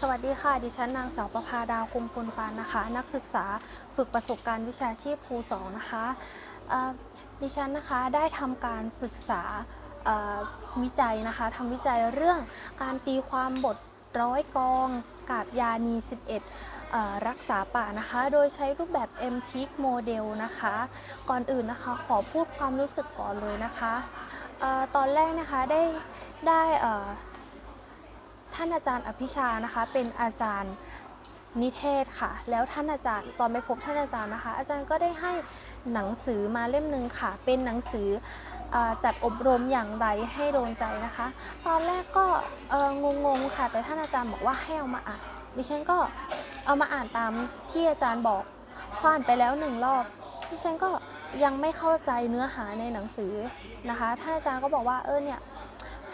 สวัสดีค่ะ ดิฉันนางสาวประภาดาวคุมพลปานนะคะ นักศึกษาฝึกประสบการณ์วิชาชีพครูสองนะคะดิฉันนะคะได้ทำการศึกษาวิจัยนะคะทำวิจัยเรื่องการตีความบทร้อยกองกาบยานี 11เอ่อรักษาป่านะคะ โดยใช้รูปแบบ m t i c model นะคะ ก่อนอื่นนะคะขอพูดความรู้สึกก่อนเลยนะคะออตอนแรกนะคะได้ได้ ท่านอาจารย์อภิชานะคะ เป็นอาจารย์นิเทศค่ะ แล้วท่านอาจารย์ตอนไปพบท่านอาจารย์นะคะ อาจารย์ก็ได้ให้หนังสือมาเล่มหนึ่งค่ะ เป็นหนังสือจัดอบรมอย่างไรให้โดนใจนะคะ ตอนแรกก็งงๆค่ะ แต่ท่านอาจารย์บอกว่าให้เอามาอ่าน ดิฉันก็เอามาอ่านตามที่อาจารย์บอกพออ่านไปแล้วหนึ่งรอบ ดิฉันก็ยังไม่เข้าใจเนื้อหาในหนังสือนะคะ ท่านอาจารย์ก็บอกว่าเออเนี่ย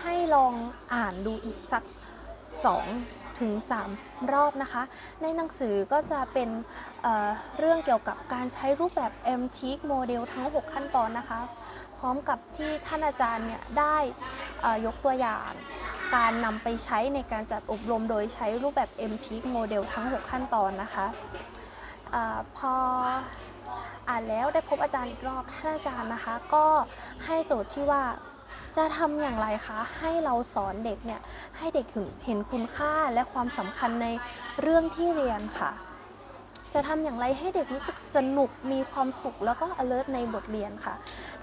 ให้ลองอ่านดูอีกสัก 2ถึง3รอบนะคะ ในหนังสือก็จะเป็นเเรื่องเกี่ยวกับการใช้รูปแบบ m t i c model ทั้ง 6 ขั้นตอนนะคะ พร้อมกับที่ท่านอาจารย์เนี่ยได้ยกตัวอย่างการนำไปใช้ในการจัดอบรมโดยใช้รูปแบบ m t i c model ทั้ง 6 ขั้นตอนนะคะอพออ่านแล้วได้พบอาจารย์อีกรอบท่านอาจารย์นะคะ ก็ให้โจทย์ที่ว่า จะทำอย่างไรคะให้เราสอนเด็กเนี่ยให้เด็กเห็นคุณค่าและความสำคัญในเรื่องที่เรียนค่ะ จะทำอย่างไรให้เด็กรู้สึกสนุกมีความสุขแล้วก็ alert ในบทเรียนค่ะ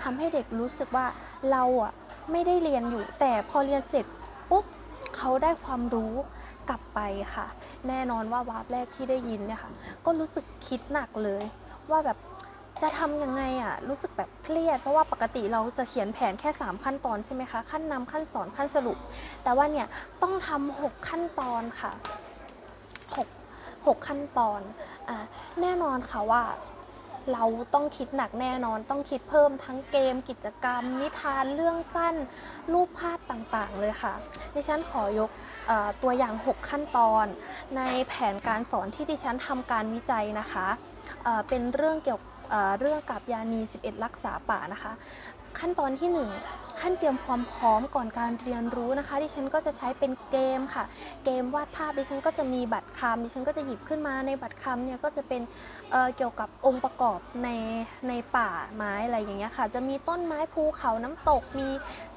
ทำให้เด็กรู้สึกว่าเราอะไม่ได้เรียนอยู่ แต่พอเรียนเสร็จปุ๊บเขาได้ความรู้กลับไปค่ะ แน่นอนว่าวาร์ปแรกที่ได้ยินเนี่ยค่ะ ก็รู้สึกคิดหนักเลยว่าแบบ จะทำยังไงอะรู้สึกแบบเครียด เพราะว่าปกติเราจะเขียนแผนแค่ 3 ขั้นตอนใช่ไหมคะ ขั้นนำขั้นสอนขั้นสรุป แต่ว่าเนี่ยต้องทำหกขั้นตอนค่ะหกหกขั้นตอนอ่าแน่นอนค่ะว่าเราต้องคิดหนักแน่นอนต้องคิดเพิ่มทั้งเกม กิจกรรม นิทานเรื่องสั้น รูปภาพต่างๆ เลยค่ะ ดิฉันขอยกอตัวอย่าง 6 ขั้นตอน ในแผนการสอนที่ดิฉันทำการวิจัยนะคะเเป็นเรื่องเกี่ยว เเรื่องกับยานี 11 รักษาป่านะคะ ขั้นตอนที่ 1 ขั้นเตรียมความพร้อมก่อนการเรียนรู้นะคะ ดิฉันก็จะใช้เป็นเกมค่ะ เกมวาดภาพดิฉันก็จะมีบัตรคำดิฉันก็จะหยิบขึ้นมาในบัตรคำเนี่ยก็จะเป็นเเกี่ยวกับองค์ประกอบในในป่าไม้อะไรอย่างเงี้ยค่ะ จะมีต้นไม้ภูเขาน้ำตกมี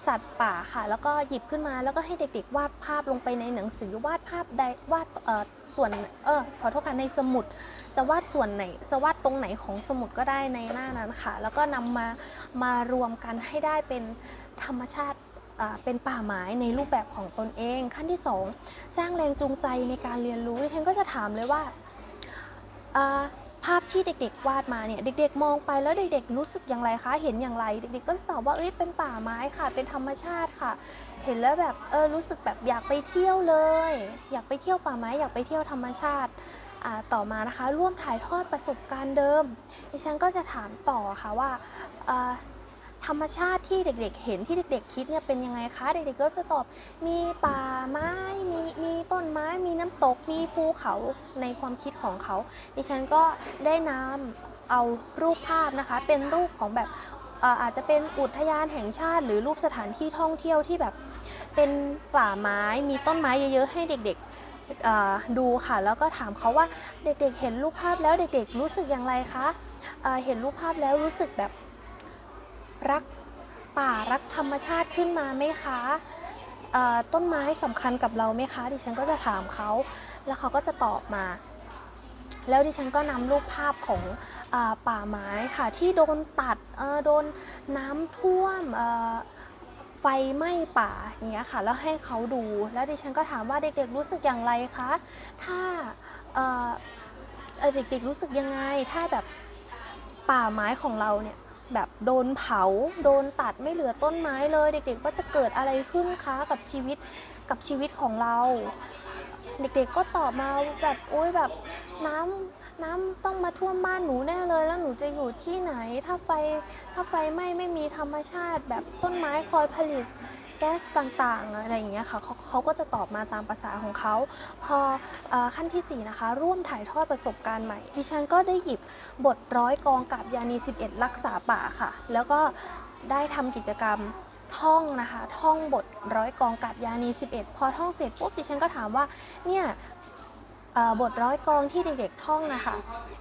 สัตว์ป่าค่ะ แล้วก็หยิบขึ้นมาแล้วก็ให้เด็กๆ วาดภาพลงไปในหนังสือวาดภาพใดวาดเอ่อ ส่วนเออขอโทษค่ะในสมุด จะวาดส่วนไหน จะวาดตรงไหนของสมุดก็ได้ในหน้านั้นค่ะ แล้วก็นำมามารวมกันให้ได้เป็นธรรมชาติเป็นป่าไม้ในรูปแบบของตนเอง ขั้นที่ 2 สร้างแรงจูงใจในการเรียนรู้ฉันก็จะถามเลยว่า ภาพที่เด็กๆวาดมาเนี่ย เด็กๆ มองไปแล้วเด็กๆ รู้สึกอย่างไรคะ เห็นอย่างไร เด็กๆ ก็ตอบว่า เอ้ย เป็นป่าไม้ค่ะ เป็นธรรมชาติค่ะ เห็นแล้วแบบ เออ รู้สึกแบบอยากไปเที่ยวเลย อยากไปเที่ยวป่าไม้ อยากไปเที่ยวธรรมชาติอ่าต่อมานะคะ ร่วมถ่ายทอดประสบการณ์เดิม ดิฉันก็จะถามต่อค่ะว่า ธรรมชาติที่เด็กๆ เห็นที่เด็กๆ คิดเนี่ยเป็นยังไงคะ เด็กๆก็จะตอบมีป่าไม้มีมีต้นไม้มีน้ำตกมีภูเขาในความคิดของเขา ดิฉันก็ได้นำเอารูปภาพนะคะ เป็นรูปของแบบอาจจะเป็นอุทยานแห่งชาติ หรือรูปสถานที่ท่องเที่ยวที่แบบเป็นป่าไม้มีต้นไม้เยอะๆ ให้เด็กๆดูค่ะ แล้วก็ถามเขาว่าเด็กๆ เห็นรูปภาพแล้วเด็กๆ รู้สึกอย่างไรคะเห็นรูปภาพแล้วรู้สึกแบบ รักป่ารักธรรมชาติขึ้นมาไหมคะต้นไม้สำคัญกับเราไหมคะ ดิฉันก็จะถามเขา แล้วเขาก็จะตอบมา แล้วดิฉันก็นำรูปภาพของอป่าไม้ค่ะที่โดนตัดโดนน้ำท่วมไฟไหม้ป่าอย่างเงี้ยค่ะ แล้วให้เขาดู แล้วดิฉันก็ถามว่าเด็กๆรู้สึกอย่างไรคะ ถ้าเด็กๆรู้สึกยังไง ถ้าแบบป่าไม้ของเราเนี่ย แบบโดนเผา โดนตัดไม่เหลือต้นไม้เลย เด็กๆ ว่าจะเกิดอะไรขึ้นคะกับชีวิตกับชีวิตของเรา เด็กๆก็ตอบมาแบบโอ้ยแบบน้ำน้ำต้องมาท่วมบ้านหนูแน่เลย แล้วหนูจะอยู่ที่ไหน ถ้าไฟถ้าไฟไหม้ไม่มีธรรมชาติ แบบต้นไม้คอยผลิต แก๊สต่างๆ อะไรอย่างเงี้ยค่ะเขาเขาก็จะตอบมาตามภาษาของเขา พออขั้นทีสี่ 4 นะคะ ร่วมถ่ายทอดประสบการณ์ใหม่ ดิฉันก็ได้หยิบบทร้อยกองกับยานี 11 รักษาป่าค่ะ แล้วก็ได้ทำกิจกรรมท่องนะคะ ท่องบทร้อยกองกับยานี 11 พอท่องเสร็จปุ๊บดิฉันก็ถามว่าเนี่ย บทร้อยกองที่เด็กๆท่องนะคะ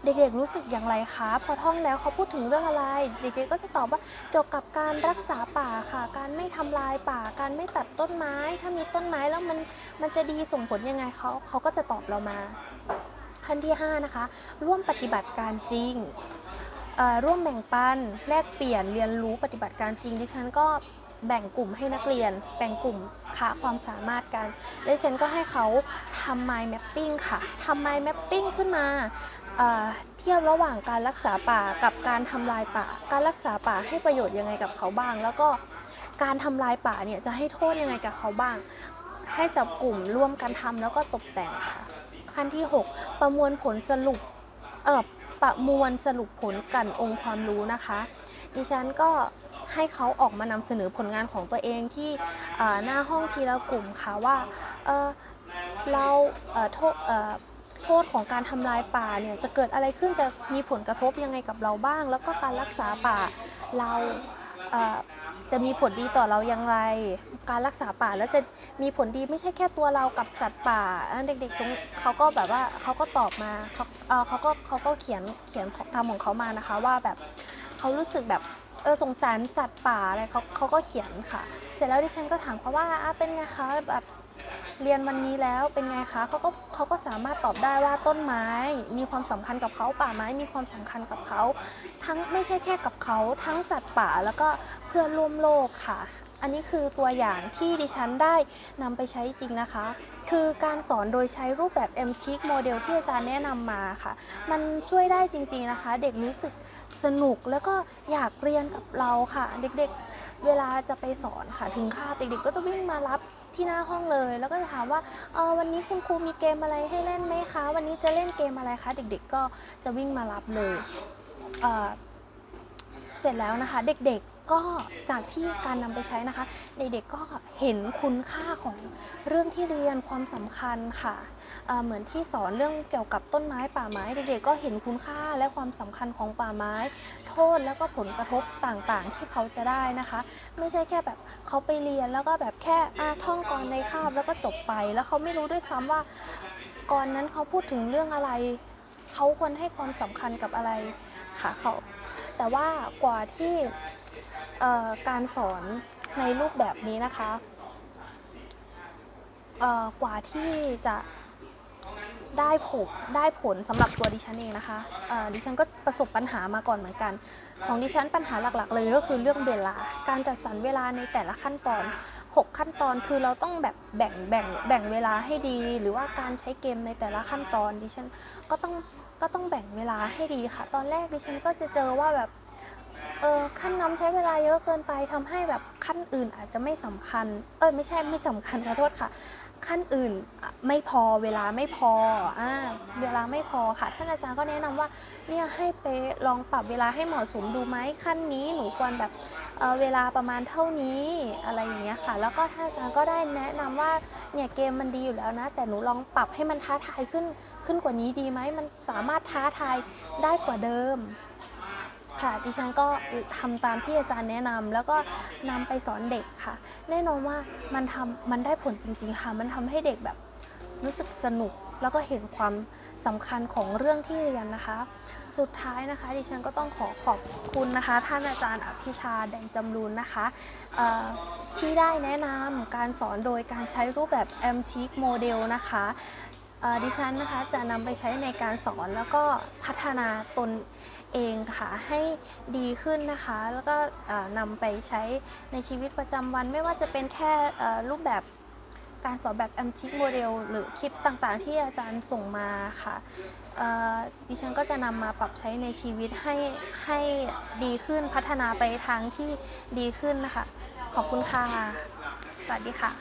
เด็กๆรู้สึกอย่างไรคะ พอท่องแล้วเขาพูดถึงเรื่องอะไร เด็กๆก็จะตอบว่าเกี่ยวกับการรักษาป่าค่ะ การไม่ทำลายป่า การไม่ตัดต้นไม้ ถ้ามีต้นไม้แล้วมันมันจะดีส่งผลยังไงเขาเขาก็จะตอบเรามาขั้นที่ห้านะคะ ร่วมปฏิบัติการจริงร่วมแบ่งปันแลกเปลี่ยนเรียนรู้ปฏิบัติการจริงดิฉันก็ แบ่งกลุ่มให้นักเรียน แบ่งกลุ่มค้าความสามารถกัน และฉันก็ให้เขาทำ mind mapping ค่ะทำ mind mapping ขึ้นมาเอ่อเทียบระหว่างการรักษาป่ากับการทำลายป่า การรักษาป่าให้ประโยชน์ยังไงกับเขาบ้าง แล้วก็การทำลายป่าเนี่ยจะให้โทษยังไงกับเขาบ้าง ให้จับกลุ่มร่วมกันทำแล้วก็ตกแต่งค่ะขั้นที่ 6 ประมวลผลสรุปเออ ประมวลสรุปผลกันองค์ความรู้นะคะ ดิฉันก็ให้เขาออกมานำเสนอผลงานของตัวเองที่หน้าห้องทีละกลุ่มค่ะว่าเเราเโทษเโทษของการทำลายป่าเนี่ยจะเกิดอะไรขึ้นจะมีผลกระทบยังไงกับเราบ้าง แล้วก็การรักษาป่าเราเจะมีผลดีต่อเราอย่างไร การรักษาป่าแล้วจะมีผลดีไม่ใช่แค่ตัวเรากับสัตว์ป่าอะเด็กๆสงเขาก็แบบว่าเขาก็ตอบมาเขาเอ่อเขาก็เขาก็เขียนเขียนของทำของเขามานะคะ ว่าแบบเขารู้สึกแบบเออสงสารสัตว์ป่าอะไรเขาเขาก็เขียนค่ะ เสร็จแล้วดิฉันก็ถามเขาว่าเป็นไงคะแบบ เรียนวันนี้แล้วเป็นไงคะเขาก็เขาก็สามารถตอบได้ว่าต้นไม้มีความสำคัญกับเขาป่าไม้มีความสำคัญกับเขา ทั้งไม่ใช่แค่กับเขาทั้งสัตว์ป่าแล้วก็เพื่อนร่วมโลกค่ะ อันนี้คือตัวอย่างที่ดิฉันได้นำไปใช้จริงนะคะ คือการสอนโดยใช้รูปแบบ m c h i c โมเดลที่อาจารย์แนะนำมาค่ะ มันช่วยได้จริง ๆนะคะ เด็กรู้สึกสนุกแล้วก็อยากเรียนกับเราค่ะ เด็กๆเวลาจะไปสอนค่ะถึงคาบเด็กๆก็จะวิ่งมารับ ที่หน้าห้องเลย แล้วก็จะถามว่าเออวันนี้คุณครูมีเกมอะไรให้เล่นไหมคะ วันนี้จะเล่นเกมอะไรคะ เด็กๆก็จะวิ่งมารับเลยเเสร็จแล้วนะคะ เด็กๆ ก็จากที่การนำไปใช้นะคะ เด็กๆก็เห็นคุณค่าของเรื่องที่เรียนความสำคัญค่ะเอ่อเหมือนที่สอนเรื่องเกี่ยวกับต้นไม้ป่าไม้เด็กๆก็เห็นคุณค่าและความสำคัญของป่าไม้ โทษแล้วก็ผลกระทบต่างๆ ที่เขาจะได้นะคะ ไม่ใช่แค่แบบเขาไปเรียนแล้วก็แบบแค่อะท่องกรในคาบแล้วก็จบไป แล้วเขาไม่รู้ด้วยซ้ำว่ากรนั้นเขาพูดถึงเรื่องอะไร เขาควรให้ความสำคัญกับอะไรค่ะเขาแต่ว่ากว่าที่ การสอนในรูปแบบนี้นะคะกว่าที่จะได้ผลได้ผลสำหรับตัวดิฉันเองนะคะดิฉันก็ประสบปัญหามาก่อนเหมือนกัน ของดิฉันปัญหาหลักๆ เลยก็คือเรื่องเวลา การจัดสรรเวลาในแต่ละขั้นตอน 6 ขั้นตอนคือเราต้องแบบแบ่งแบ่งแบ่งเวลาให้ดี หรือว่าการใช้เกมในแต่ละขั้นตอนดิฉันก็ต้องก็ต้องแบ่งเวลาให้ดีค่ะ ตอนแรกดิฉันก็จะเจอว่าแบบ เออขั้นน้ำใช้เวลาเยอะเกินไปทำให้แบบขั้นอื่นอาจจะไม่สำคัญ เออไม่ใช่ไม่สำคัญขอโทษค่ะ ขั้นอื่นไม่พอเวลาไม่พออ่าเวลาไม่พอค่ะท่านอาจารย์ก็แนะนำว่าเนี่ยให้ไปลองปรับเวลาให้เหมาะสมดูไหมขั้นนี้หนูควรแบบเเวลาประมาณเท่านี้อะไรอย่างเงี้ยค่ะ แล้วก็ท่านอาจารย์ก็ได้แนะนำว่าเนี่ยเกมมันดีอยู่แล้วนะ แต่หนูลองปรับให้มันท้าทายขึ้นขึ้นกว่านี้ดีไหมมันสามารถท้าทายได้กว่าเดิม ค่ะดิฉันก็ทำตามที่อาจารย์แนะนำแล้วก็นำไปสอนเด็กค่ะ แน่นอนว่ามันทำมันได้ผลจริง ๆค่ะ มันทำให้เด็กแบบรู้สึกสนุกแล้วก็เห็นความสำคัญของเรื่องที่เรียนนะคะ สุดท้ายนะคะ ดิฉันก็ต้องขอขอบคุณนะคะ ท่านอาจารย์อภิชาแดงจำรูนนะคะที่ได้แนะนำการสอนโดยการใช้รูปแบบ m t i c Model นะคะดิฉันนะคะจะนำไปใช้ในการสอนแล้วก็พัฒนาตน เองค่ะให้ดีขึ้นนะคะ แล้วก็นำไปใช้ในชีวิตประจำวัน ไม่ว่าจะเป็นแค่รูปแบบการสอนแบบ m c h i c Model หรือคลิปต่างๆ ที่อาจารย์ส่งมาค่ะดิฉันก็จะนำมาปรับใช้ในชีวิตให้ให้ดีขึ้นพัฒนาไปทางที่ดีขึ้นนะคะ ขอบคุณค่ะ สวัสดีค่ะ